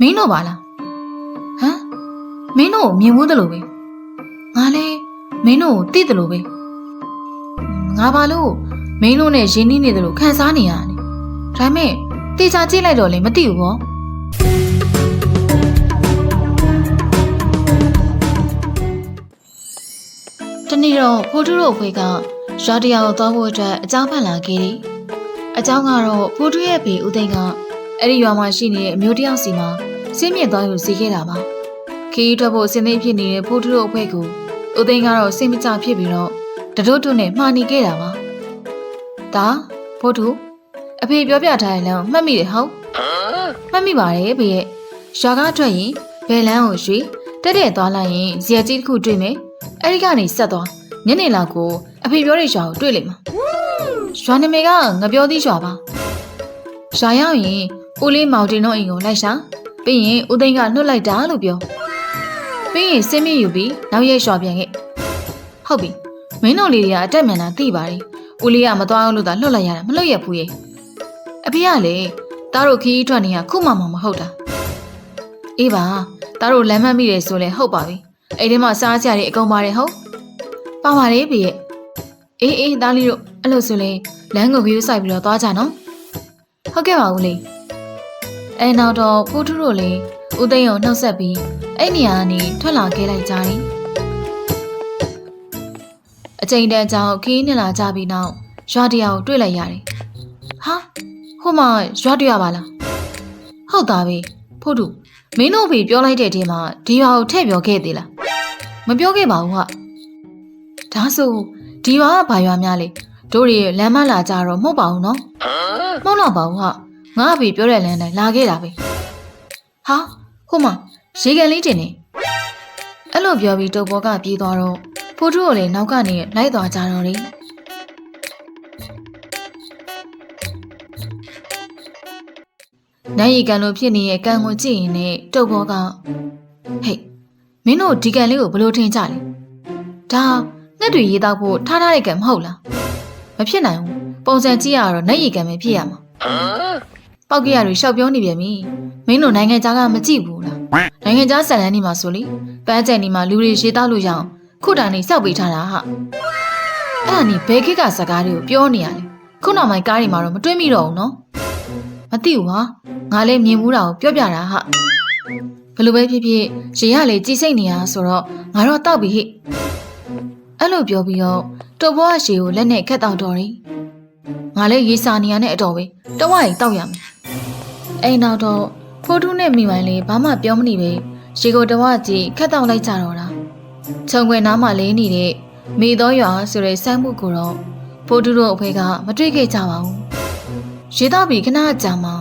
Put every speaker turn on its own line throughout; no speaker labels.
မင်းတို့ပါလားဟမ်မင်းတို့ကိုမြင်မှုတယ်လို့ပဲငါလည်းမင်းတို့ကိုသိတယ်လို့ပဲငါဘာလို့မင်းတို့နဲ့ရင်းနှီးနေတယ်လို့ခံစားနေရတယ်ဒါပေမဲ့တေချာကြည့်လိုက်တော့လည်းမသိဘူးပေါ့တနေ့တော့ဖိုးထုတို့အဖေကရွာတရာကိုသွားဖို့အတွက်အကြောင်းဖန်လာခဲ့တယ်အကြောင်းကတော့ဖိုးထုရဲ့ဖေဦးသိန်းကအဲ့ဒီရွာမှာရှိနေတဲ့အမျိုးတစ်ယောက်စီမှာ ဆင်းမြင့်သွားယူစီခဲ့တာပါခီးထွက်ဖို့အစင်းသိဖြစ်နေတဲ့ဖိုးထုတို့အဖေကိုဦးသိန်းကတော့စိတ်မချဖြစ်ပြီးတော့တတို့တို့နဲ့မှားနေခဲ့တာပါဒါဖိုးထုအဖေပြောပြထားတဲ့လမ်းကိုမှတ်မိတယ်ဟုတ်မှတ်မိပါတယ်ဖေရဲ့ရွာကားထွက်ရင်ဘယ်လမ်းကိုရွှေ့တက်တဲ့သွားလိုက်ရင်ဇီယာကြီးတစ်ခုတွေ့မယ်အဲ့ဒီကနေဆက်သွားညနေလောက်ကိုအဖေပြောတဲ့ရွာကိုတွေ့လိမ့်မှာရွာနာမည်ကငပြောသီးရွာပါရွာရောက်ရင်ဦးလေးမောင်တင်တို့အိမ်ကိုလိုက်ရှာ ပြီးရင်ဦးသိန်းကနှုတ်လိုက်တာလို့ပြောပြီးရင်စင်းမြင့်ယူပြီးနောက်ရက်ရွာပြန်ခဲ့ဟုတ်ပြီမင်းတို့လေးတွေကအတက်မြန်တာသိပါတယ်ဦးလေးကမသွားအောင်လို့သာလှုပ်လိုက်ရတာမလှုပ်ရဘူးရဲ့အဖေကလေတားတို့ခီးထွက်နေရခုမှမှမဟုတ်တာအေးပါတားတို့လမ်းမမိတယ်ဆိုလဲဟုတ်ပါပြီအဲ့ဒီမှာစားကြရတဲ့အကုန်ပါတယ်ဟုတ်ပါပါတယ်ဖေရဲ့အေးအေးသားလေးတို့အဲ့လိုဆိုလဲလမ်းကိုခရီးဆိုင်ပြီးတော့သွားကြနော်ဟုတ်ကဲ့ပါဦးလေး အဲနောက်တော့ဖူးထုတို့လည်းဦးသိန်းကိုနှုတ်ဆက်ပြီးအဲ့နေရာကနေထွက်လာခဲ့လိုက်ကြတယ်အချိန်တန်ကြောင်ခီးနေလာကြပြီးနောက်ရွာတရာကိုတွေ့လိုက်ရတယ်ဟာဟိုမှာရွာတရာပါလားဟုတ်သားပဲဖို့ထုမင်းတို့ဖေပြောလိုက်တဲ့တဲမှာဒီရွာကိုထည့်ပြောခဲ့သေးလားမပြောခဲ့ပါဘူးဟာဒါဆိုဒီရွာကဘာရွာများလဲတို့တွေလမ်းမလာကြတော့မဟုတ်ပါဘူးနော်မဟုတ်တော့ပါဘူးဟာ ငါအဖေပြောတဲ့လမ်းတိုင်းလာခဲ့တာပဲဟာဟိုမှာရေကန်လေးတင်နေအဲ့လိုပြောပြီးတုပ်ဘောကပြေးသွားတော့ဖိုးထုကိုလည်းနောက်ကနေလိုက်သွားကြတော့တယ်နိုင်ရီကန်လိုဖြစ်နေတဲ့ကန်ကိုကြည့်ရင်လည်းတုပ်ဘောကဟေးမင်းတို့ဒီကန်လေးကိုဘလို့ထင်ကြလဲဒါငှက်တွေရေးတော့ဖို့ထားထားတဲ့ကန်မဟုတ်လားမဖြစ်နိုင်ဘူးပုံစံကြည့်ရတော့နိုင်ရီကန်ပဲဖြစ်ရမှာ ပောက်ကရတွေရှောက်ပြောနေပြန်ပြီမင်းတို့နိုင်ငံသားကမကြည့်ဘူးလားနိုင်ငံသားဇာတ်လန်းနေမှာဆိုလေပန်းကျန်နေမှာလူတွေရေးတော့လို့ရအောင်ခုတာနေစောက်ပေးထားတာဟာအဲ့ဒါနေဘဲခိကစကားတွေကိုပြောနေရလေခုနောက်ပိုင်းကားတွေမှာတော့မတွေးမိတော့ဘူးနော်မသိဘူးဟာငါလည်းမြင်မှုတာကိုပြောပြတာဟာဘယ်လိုပဲဖြစ်ဖြစ်ရေရလေကြည်စိတ်နေရဆိုတော့ငါတော့တောက်ပြီဟိအဲ့လိုပြောပြီးတော့တုပ်ဘွားရေကိုလက်နဲ့ခက်တောက်တော်တယ်ငါလည်းရေစာနေရတဲ့အတော်ပဲတဝါရီတောက်ရမယ် အဲ့နောက်တော့ဖိုးထုနဲ့မိမိုင်လေးဘာမှပြောမနေပဲရေကိုတဝါကြီးခက်တောက်လိုက်ကြတော့တာခြုံခွေနားမှာလေးနေတဲ့မိသောရွာဆိုတဲ့ဆိုင်းမှုကိုတော့ဖိုးထုတို့အဖေကမတွေ့ခဲ့ကြပါဘူးရေတော့ပြီးခဏကြာမှ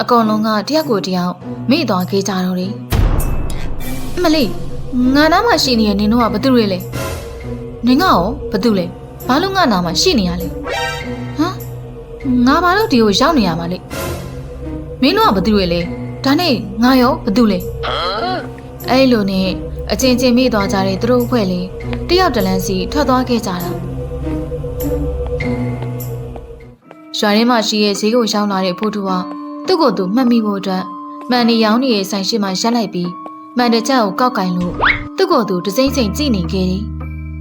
အကောင်လုံးကတယောက်ကိုတယောက်မိသွားခဲ့ကြတော့တယ်အမလေးငါနားမှာရှိနေတဲ့နင်တို့ကဘာတူတွေလဲနင်ကရောဘာတူလဲဘာလို့ငါနားမှာရှိနေရလဲဟမ်ငါဘာလို့ဒီကိုရောက်နေရမှာလဲမ င်းတို့ကဘာတူတွေလဲဒါနဲ့ငါရောဘာတူလဲအဲ့လိုနဲ့အချင်းချင်းမိသွားကြတဲ့သူတို့အဖွဲ့လေးတယောက်တလန်းစီထွက်သွားခဲ့ကြတာရွာထဲမှာရှိတဲ့ဈေးကိုရောက်လာတဲ့ဖိုးတူကသူ့ကိုယ်သူမှတ်မိဖို့အတွက်မှန်နေရောင်းနေတဲ့ဆိုင်ရှိမှရက်လိုက်ပြီးမှန်တဲ့ချက်ကိုကောက်ကင်လို့သူ့ကိုယ်သူတစိမ့်စိမ့်ကြည့်နေခဲ့တယ်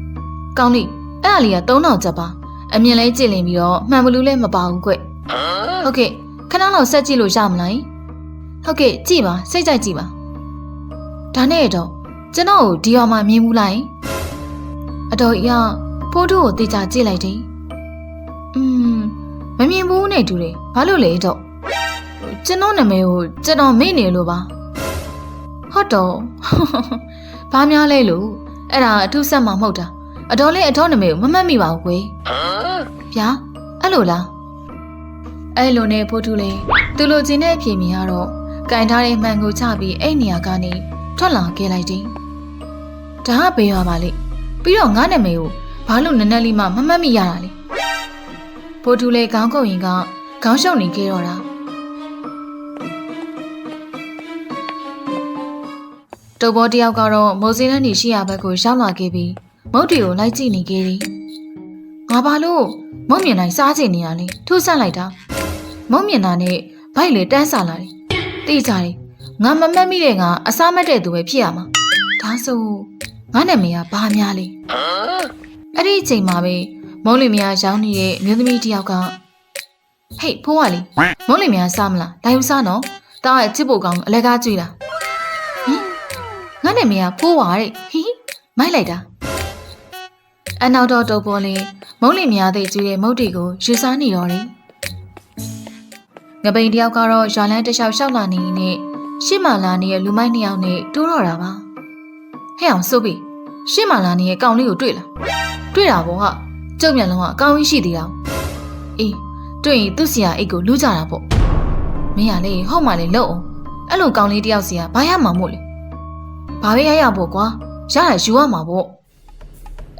။ကောင်းလိအဲ့ဒါလေးက3000ကျပ်ပါအမြင်လဲကြည့်လင်ပြီးတော့မှန်ဘလူးလည်းမပါဘူးကွ။ဟုတ်ကဲ့ ခဏလောက်ဆက်ကြည့်လို့ရမလား။ဟုတ်ကဲ့ကြည့်ပါစိတ်ကြိုက်ကြည့်ပါ။ဒါနဲ့တော့ကျွန်တော်ကိုဒီရွာမှာမြင်ဘူးလိုက်အတော်ကြီးကဖိုးထုကိုတေချာကြည့်လိုက်တယ်อืมမမြင်ဘူးနဲ့တူတယ်ဘာလို့လဲတော့ကျွန်တော်နာမည်ကိုကျွန်တော်မေ့နေလို့ပါဟုတ်တော့ဘာများလဲလို့အဲ့ဒါအထုဆက်မှာမဟုတ်တာအတော်လေးအတော်နာမည်ကိုမမှတ်မိပါဘူးကွယ်ဗျာအဲ့လိုလား အဲ့လိုနဲ့ဖိုးထုလေသူလိုချင်တဲ့အဖြေမြင်ရတော့ကင်ထားတဲ့မှန်ကိုချပြီးအဲ့နေရာကနေထွက်လာခဲ့လိုက်တယ်။ဒါကဘယ်ရွာပါလဲ။ပြီးတော့ငါနာမည်ကိုဘာလို့နည်းနည်းလေးမှမမှတ်မိရတာလဲ။ဘိုးတူလေခေါင်းကုပ်ရင်ကခေါင်းရှုပ်နေခဲ့တော့တာ။တုပ်ဘောတယောက်ကတော့မိုးစင်းတဲ့နေရှိရဘက်ကိုရောက်လာခဲ့ပြီးမုတ်တွေကိုလိုက်ကြည့်နေခဲ့တယ်။ငါဘာလို့မုတ်မြင်တိုင်းစားချင်နေရလဲ။ထိုးဆက်လိုက်တာ။ မုတ်မြင်တာနဲ့ဗိုက်လေတန်းစားလာတယ်။တိကြတယ်ငါမမတ်မိတဲ့ငါအစားမတ်တဲ့သူပဲဖြစ်ရမှာဒါဆိုငါနာမည်ကဘာများလဲအဲ့ဒီအချိန်မှာပဲမုံးလင်မယားရောင်းနေတဲ့မြို့သမီးတစ်ယောက်ကဟေးဖိုးကလေမုံးလင်မယားစားမလားလာယူစားနော်တားရဲ့ချစ်ဖို့ကောင်းအလဲကားကြွေးတာဟင်ငါနာမည်ကဖိုးပါတဲ့ဟိဟိမိုက်လိုက်တာအနောက်တော့တုပ်ပေါ်လေးမုံးလင်မယားသိကျွေးတဲ့မုတ်တီကိုယူစားနေတော့တယ် ငပိန်တယောက်ကတော့ရွာလန်းတစ်လျှောက်ရှောက်လာနေနဲ့ရှစ်မာလာနေတဲ့လူမိုက်နှစ်ယောက်နဲ့တိုးတော့တာပါဟဲ့အောင်စိုးပြီရှစ်မာလာနေတဲ့ကောင်လေးကိုတွေ့လားတွေ့တာပေါ့ဟာကျုပ်မျက်လုံးကအကောင်းကြီးရှိသေးတာအေးတွေ့ရင်သူ့စီယာအိတ်ကိုလူးကြတာပေါ့မင်းကလေဟုတ်မှလေလို့အောင်အဲ့လိုကောင်လေးတယောက်စီကဘာရမှာမို့လေဘာပဲရရပေါ့ကွာရတာယူရမှာပေါ့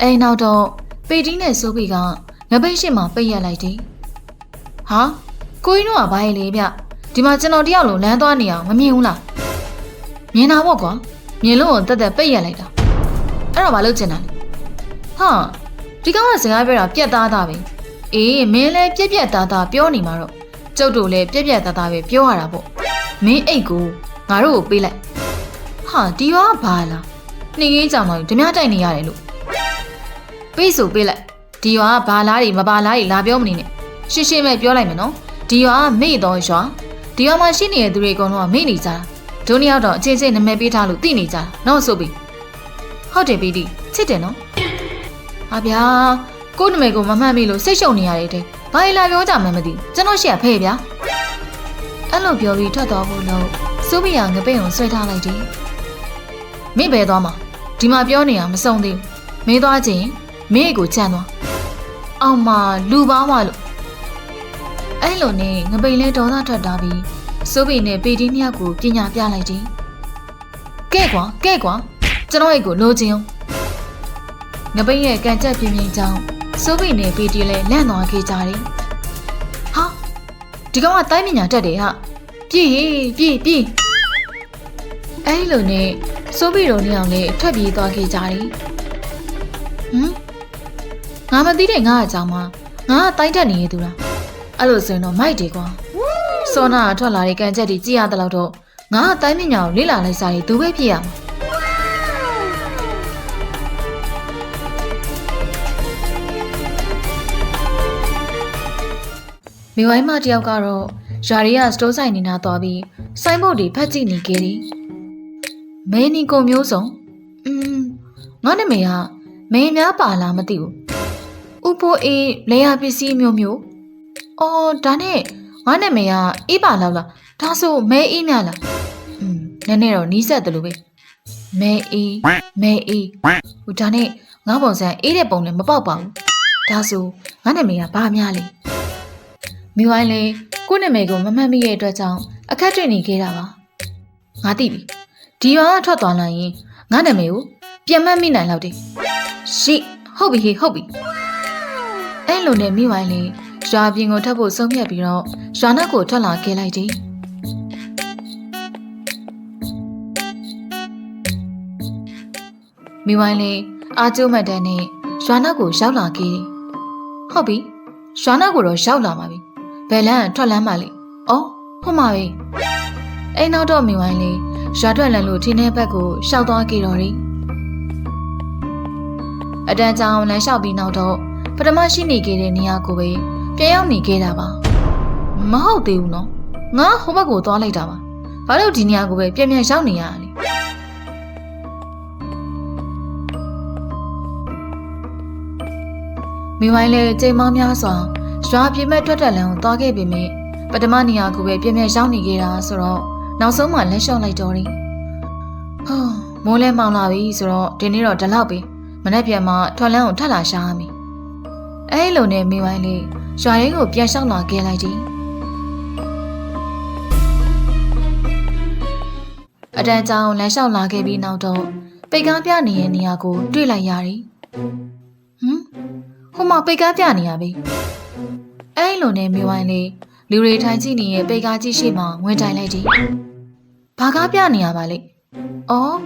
အဲနောက်တော့ပေတီးနဲ့စိုးပြီကငပိတ်ရှိမှပိတ်ရလိုက်တယ်ဟာ ကိုကြီးတို့ကဘာလဲလေဗျဒီမှာကျွန်တော်တယောက်လုံးလမ်းသွားနေအောင်မမြင်ဘူးလားမြင်တာပေါ့ကွာမြင်လို့ကိုတက်တက်ပိတ်ရလိုက်တာအဲ့တော့မလုပ်ချင်တာလဲဟာဒီကောင်ကစကားပြောတာပြက်သားသားပဲအေးမင်းလည်းပြက်ပြက်သားသားပြောနေမှာတော့ကျုပ်တို့လည်းပြက်ပြက်သားသားပဲပြောရတာပေါ့မင်းအိတ်ကိုငါတို့ကိုပေးလိုက်ဟာဒီရောကဘာလားနှင်းကြီးကြောင်တော့ဓမြတိုက်နေရတယ်လို့ပေးဆိုပေးလိုက်ဒီရောကဘာလားတွေမဘာလားတွေလာပြောမနေနဲ့ရှင်းရှင်းပဲပြောလိုက်မယ်နော် ဒီရောကမေ့တော့ရွာဒီရောမှာရှိနေတဲ့သူတွေအကုန်လုံးကမေ့နေကြတာဒုနှစ်ယောက်တော့အချင်းချင်းနာမည်ပေးထားလို့သိနေကြတာနော်ဆိုပြီးဟုတ်တယ်ပီတီချစ်တယ်နော်ဟာဗျာကို့နမိတ်ကိုမမှတ်မိလို့စိတ်ရှုံနေရတယ်တဲ့ဘာလဲလာပြောကြမှန်းမသိကျွန်တော်ရှက်ဖဲ့ဗျာအဲ့လိုပြောပြီးထွက်သွားဖို့လို့စိုးမီယာငပိန်ကိုဆွဲထားလိုက်တယ်မင်းဘယ်သွားမှာဒီမှာပြောနေတာမဆုံးသေးဘူးမင်းသွားချင်းမင်းကိုချမ်းသွားအောင်မလူပါမလို့ အဲ့လိုနဲ့ငပိန်လဲဒေါသထွက်တာပြီးစိုးပီနဲ့ပေတီးနှစ်ယောက်ကိုပညာပြလိုက်တယ်ကဲကွာကဲကွာကျွန်တော်အိတ်ကိုလိုချင်အောင်ငပိတ်ရဲ့ကန်ကြက်ပြင်းပြင်းကြောင်းစိုးပိနဲ့ပီတီလဲလန့်သွားခဲ့ကြတယ်။ဟာဒီကောင်ကတိုင်းပညာတက်တယ်ဟာပြည့်ရေးပြည့်ပြည့်အဲ့လိုနဲ့စိုးပိတို့နှစ်ယောက်လည်းထွက်ပြေးသွားခဲ့ကြတယ်။ဟမ်ငါမသိတဲ့ငါအကြောင်းမှာငါကတိုင်းတက်နေရသူလား အဲ့လိုဆိုရင်တော့မိုက်တယ်ကွာစောနာကထွက်လာတဲ့ကန်ကြက်တွေကြည့်ရတဲ့လောက်တော့ငါကတိုင်းပညာကိုလေ့လာလိုက်စားရင်သူပဲဖြစ်ရမှာမိဝိုင်းမတယောက်ကတော့ယာရီကစတိုးဆိုင်နေနာသွားပြီးစိုင်းဘုတ်တွေဖတ်ကြည့်နေခဲ့တယ်။မဲနီကိုမျိုးစုံอืมငါနာမည်ကမဲများပါလားမသိဘူး။ဥပိုးအေးလေယာပစ္စည်းမျိုးမျိုး။ အော်ဒါနဲ့ငါနာမည်ကအေးပါလောက်လား။ဒါဆိုမဲအေးများလား။อืมနည်းနည်းတော့နီးစက်တယ်လို့ပဲ။မဲအေးမဲအေးဟိုဒါနဲ့ငါပုံစံအေးတဲ့ပုံနဲ့မပေါက်ပါဘူး။ဒါဆိုငါနာမည်ကဘာများလဲ။မိဝိုင်းလေးကိုယ့်နာမည်ကိုမမှတ်မိတဲ့အတွက်ကြောင့်အခက်တွေ့နေခဲ့တာပါငါသိပြီဒီရွာကထွက်သွားနိုင်ရင်ငါနာမည်ကိုပြန်မှတ်မိနိုင်လောက်တယ်ရှိဟုတ်ပြီဟေ့ဟုတ်ပြီအဲ့လိုနဲ့မိဝိုင်းလေး ရွာပြင်ကိုထပ်ဖို့ဆုံးဖြတ်ပြီးတော့ရွာနောက်ကိုထွက်လာခဲ့လိုက်တယ်မိဝိုင်းလေးအာကျိုးမှတ်တမ်းနဲ့ရွာနောက်ကိုရောက်လာခဲ့တယ်ဟုတ်ပြီရွာနောက်ကိုတော့ရောက်လာပါပြီဘယ်လန်းထွက်လန်းပါလေ။အော်ဟုတ်မှာပဲ။အိမ်နောက်တော့မြင်ဝိုင်းလေးရွာထွက်လန်းလို့ထင်းတဲ့ဘက်ကိုရှောက်သွားကြတော့တယ်။အတန်းကြောင်လမ်းလျှောက်ပြီးနောက်တော့ပထမရှိနေခဲ့တဲ့နေရာကိုပဲ ပြန်ရောက်နေခဲ့တာပါ။မဟုတ်သေးဘူးနော်။ငါဟိုဘက်ကိုသွားလိုက်တာပါ။ဘာလို့ဒီနေရာကိုပဲပြန်ပြန်ရောက်နေရလဲ။မိဝိုင်းလေးချိန်မောင်းများစွာရွာပြိမဲ့ထွက်တက်လန်းကိုသွားခဲ့ပေမဲ့ပထမနေရာကိုပဲပြင်းပြရောက်နေခဲ့တာဆိုတော့နောက်ဆုံးမှလက်လျှော့လိုက်တော့တယ်။ဟောမိုးလဲမောင်လာပြီဆိုတော့ဒီနေ့တော့ဒီလောက်ပဲမနေ့ပြန်မှထွက်လန်းကိုထပ်လာရှာရမယ်။အဲလိုနဲ့မိဝိုင်းလေး ရွာရင်းကိုပြန်လျှောက်လာခဲ့လိုက်တယ်။အတန်းကြောင်လမ်းလျှောက်လာခဲ့ပြီးနောက်တော့ပိတ်ကားပြနေတဲ့နေရာကိုတွေ့လိုက်ရတယ်။ဟမ်ဟိုမှာပိတ်ကားပြနေရပြီ။အဲ့လိုနဲ့မြေဝိုင်းလေးလူတွေထိုင်ကြည့်နေတဲ့ပေကားကြီးရှိမှဝင်တိုင်လိုက်တယ်။ဘာကားပြနေရပါလိမ့်။အော်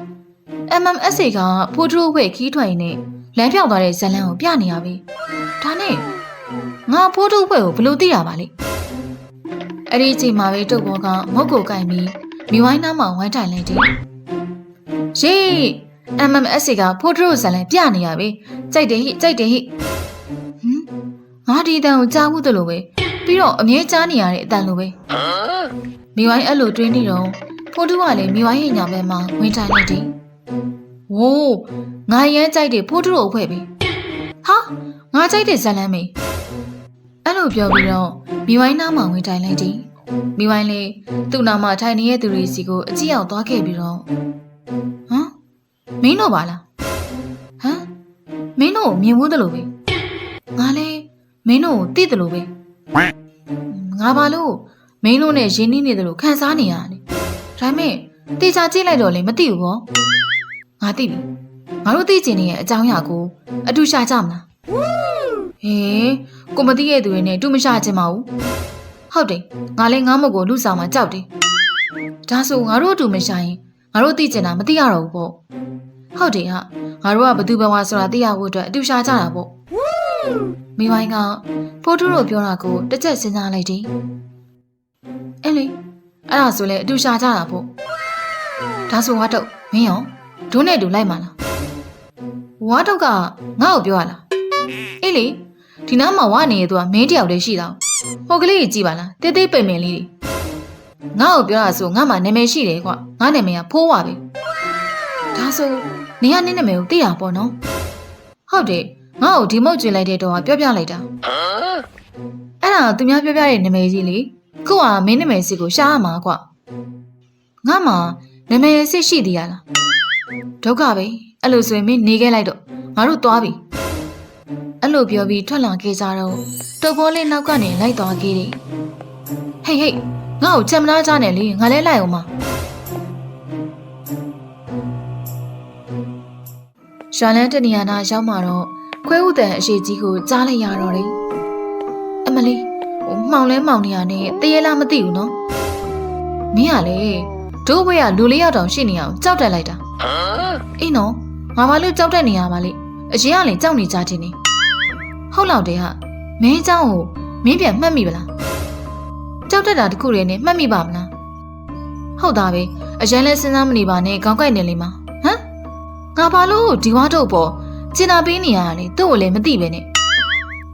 MMSA ကဖိုးထရိုးဝဲခီးထွင်နဲ့လမ်းပြောက်သွားတဲ့ဇလန်းကိုပြနေရပြီ။ဒါနဲ့ ငါဖိုးထရိုးဝဲကိုဘယ်လိုသိရပါလိမ့်။အဲ့ဒီအချိန်မှာပဲတုတ်ဘောကမုတ်ကိုကင်ပြီးမိဝိုင်းနားမှာဝမ်းတိုင်လိုက်တယ်။ရေး MMS ကဖိုးထရိုဇန်လည်းပြနေရပြီ။ကြိုက်တယ်ဟိကြိုက်တယ်ဟိ။ဟမ်ငါဒီအတန်ကိုကြားဘူးတလို့ပဲပြီးတော့အမြဲကြားနေရတဲ့အတန်လိုပဲ။မိဝိုင်းအဲ့လိုတွေးနေတော့ဖိုးထူးကလည်းမိဝိုင်းရဲ့ညာဘက်မှာဝမ်းတိုင်လိုက်တယ်။ဝိုးငါရမ်းကြိုက်တယ်ဖိုးထူးကိုဖွဲ့ပြီ။ဟာငါကြိုက်တဲ့ဇလန်းမေ အဲ့လိုပြောပြီးတော့မိဝိုင်းနားမှာဝင်တိုင်လိုက်တယ်မိဝိုင်းလေးသူ့နာမှာထိုင်နေတဲ့သူတွေစီကိုအကြည့်အောင်သွားခဲ့ပြီးတော့ဟမ်မင်းတို့ပါလားဟမ်မင်းတို့ကိုမြင်ဘူးတလို့ပဲငါလည်းမင်းတို့ကိုသိတယ်လို့ပဲငါဘာလို့မင်းတို့နဲ့ရင်းနှီးနေတယ်လို့ခံစားနေရတယ်ဒါပေမဲ့တေချာကြည့်လိုက်တော့လေမသိဘူးပေါ့ငါသိပြီငါတို့သိချင်နေရဲ့အကြောင်းအရာကိုအတူရှာကြမလား ဟေးကိုမသိရဲ့သူတွေနဲ့တူမရှာချင်ပါဘူးဟုတ်တယ်ငါလည်းငါမကိုလူဆောင်မှာကြောက်တယ်ဒါဆိုငါတို့အတူမရှာရင်ငါတို့သိချင်တာမသိရတော့ဘူးပေါ့ဟုတ်တယ်ဟာငါတို့ကဘသူဘဝဆိုတာသိရဖို့အတွက်အတူရှာကြတာပေါ့မိဝိုင်းကဖိုးထူးတို့ပြောတာကိုတစ်ချက်စဉ်းစားလိုက်တယ်အဲ့လေအဲ့ဒါဆိုလေအတူရှာကြတာပေါ့ဒါဆိုဝါတော့မင်းရောဒုနဲ့တူလိုက်မှာလားဝါတော့ကငါ့ကိုပြောရလားအေးလေ ဒီနားမှာဝါနေရသူကမင်းတယောက်တည်းရှိတာဟိုကလေးကြီးကြည့်ပါလားတေးသေးပိတ်ပင်လေးတွေငါ့ကိုပြောတာဆိုငါမှနာမည်ရှိတယ်ကွာငါနာမည်ကဖိုးဝါပဲဒါဆိုနေရနင်းနာမည်ကိုသိရပေါ့နော်ဟုတ်တယ်ငါ့ကိုဒီမုတ်ကျွေလိုက်တဲ့တော့ပြောပြလိုက်တာအဲ့ဒါသူများပြောပြတဲ့နာမည်ကြီးလေခုကမင်းနာမည်စီကိုရှားရမှာကွာငါမှနာမည်စစ်ရှိသေးရလားဒုက္ခပဲအဲ့လိုဆိုရင်မင်းနေခဲ့လိုက်တော့ငါတို့သွားပြီ အဲ့လိုပြောပြီးထွက်လာခဲ့ကြတော့တုပ်ဘောလေးနောက်ကနေလိုက်သွားခဲ့တယ်ဟေးဟေးငါ့ကိုချက်မလားချနဲ့လေငါလဲလိုက်အောင်မရှာလန်းတနေရာနာရောက်မှတော့ခွဲဥတန်အရှိကြီးကိုကြားလိုက်ရတော့တယ်အမလီဟိုမှောင်လဲမှောင်နေရနဲ့တရေလားမသိဘူးနော်မင်းကလေဒိုးဘွေကလူလေးယောက်တောင်ရှိနေအောင်ကြောက်တက်လိုက်တာအေးနော်ငါဘာလို့ကြောက်တက်နေရပါလိအရင်ကလည်းကြောက်နေကြတင်နေ ဟုတ်လောက်တယ်ဟာမင်းเจ้าကိုမင်းပြန်မှတ်မိပလားကြောက်တက်တာတခုတည်းနဲ့မှတ်မိပါမလားဟုတ်သားပဲအရင်လဲစဉ်းစားမနေပါနဲ့ခေါင်းကိုက်နေလိမ့်မှာဟမ်ငါဘာလို့ဒီဝါတော့ပေါ်ကျင်နာပေးနေရတာလေသူ့ကိုလည်းမသိပဲနဲ့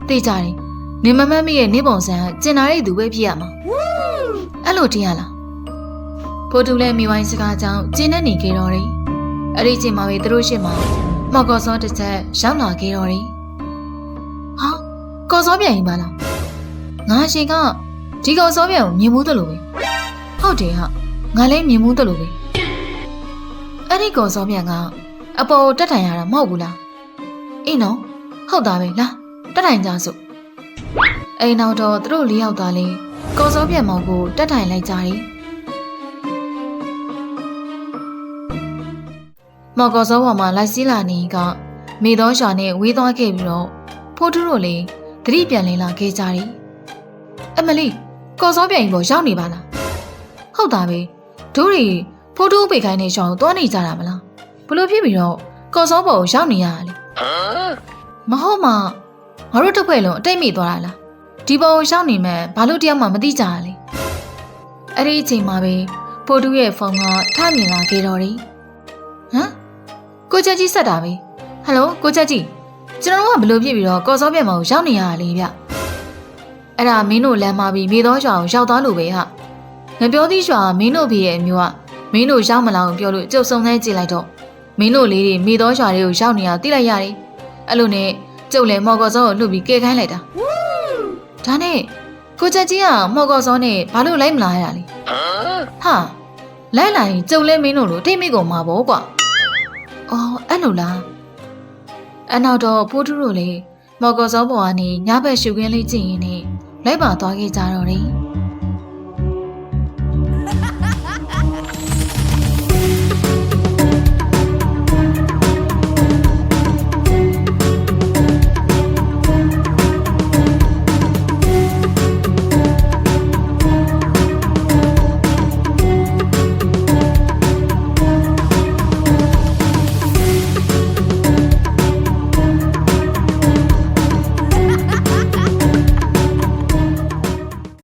သိကြတယ်နေမမတ်မိရဲ့နေပုံစံကကျင်နာတဲ့သူပဲဖြစ်ရမှာအဲ့လိုတင်ရလားဖိုတူလဲမိဝိုင်းစကားကြောင့်ကျင်းနေနေကြတော့တယ်အဲ့ဒီချိန်မှာပဲသူတို့ရှေ့မှာမော်ကော်စောတစ်ချက်ရောက်လာခဲ့တော့တယ်ဟာ ကော်စောပြန်ရင်ပါလားငါရှင်ကဒီကော်စောပြန်ကိုမြင်မှုတယ်လို့ပဲဟုတ်တယ်ဟာငါလည်းမြင်မှုတယ်လို့ပဲအဲ့ဒီကော်စောပြန်ကအပေါ်တက်ထိုင်ရတာမဟုတ်ဘူးလားအေးနော်ဟုတ်သားပဲလားတက်ထိုင်ကြစို့အိမ်နောက်တော့သူတို့လေးယောက်သားလေးကော်စောပြန်မောင်ကိုတက်ထိုင်လိုက်ကြတယ်မော်ကော်စောပေါ်မှာလိုက်စည်းလာနေကမိသောရှာနဲ့ဝေးသွားခဲ့ပြီးတော့ဖိုးထူးတို့လည်း သတိပြန်လင်းလာခဲ့ကြတယ်အမလီကော်စောပြန်ရင်ပေါ်ရောက်နေပါလားဟုတ်တာပဲတို့တွေဖိုးထူးပေခိုင်းနေရှောင်းသွားနေကြတာမလားဘလို့ဖြစ်ပြီးတော့ကော်စောပေါ်ကိုရောက်နေရတာလေမဟုတ်မှငါတို့တစ်ဖွဲ့လုံးအတိတ်မိသွားတာလားဒီပေါ်ကိုရောက်နေမှဘာလို့တယောက်မှမသိကြရလဲအဲ့ဒီအချိန်မှာပဲဖိုးတူးရဲ့ဖုန်းကထမြင်လာခဲ့တော့တယ်ဟမ်ကိုချက်ကြီးဆက်တာပဲဟယ်လိုကိုချက်ကြီး ကျွန်တော်တို့ကဘလို့ဖြစ်ပြီးတော့ကော်စောပြန်မကိုရောက်နေရတာလေဗျအဲ့ဒါမင်းတို့လမ်းမပြီးမိသောရွာကိုရောက်သွားလို့ပဲဟာငပြောသီးရွာကမင်းတို့ဖေရဲ့အမျိုးကမင်းတို့ရောက်မလာအောင်ပြောလို့ကြုတ်ဆုံနေကြည့်လိုက်တော့မင်းတို့လေးတွေမိသောရွာတွေကိုရောက်နေအောင်သိလိုက်ရတယ်အဲ့လိုနဲ့ကျုပ်လည်းမော်ကော်စောကိုလှုပ်ပြီးကဲခိုင်းလိုက်တာဒါနဲ့ကိုချက်ကြီးကမော်ကော်စောနဲ့ဘာလို့လိုက်မလာရတာလဲဟာလိုက်လာရင်ကျုပ်လည်းမင်းတို့လိုထိတ်မိကုန်မှာပေါ့ကွာအော်အဲ့လိုလား အနောက်တော့ဖိုးထူးတို့လည်းမော်ကော်စောပေါ်ကနေညဘက်ရှုခင်းလေးကြည့်ရင်းနဲ့လိုက်ပါသွားခဲ့ကြတော့တယ်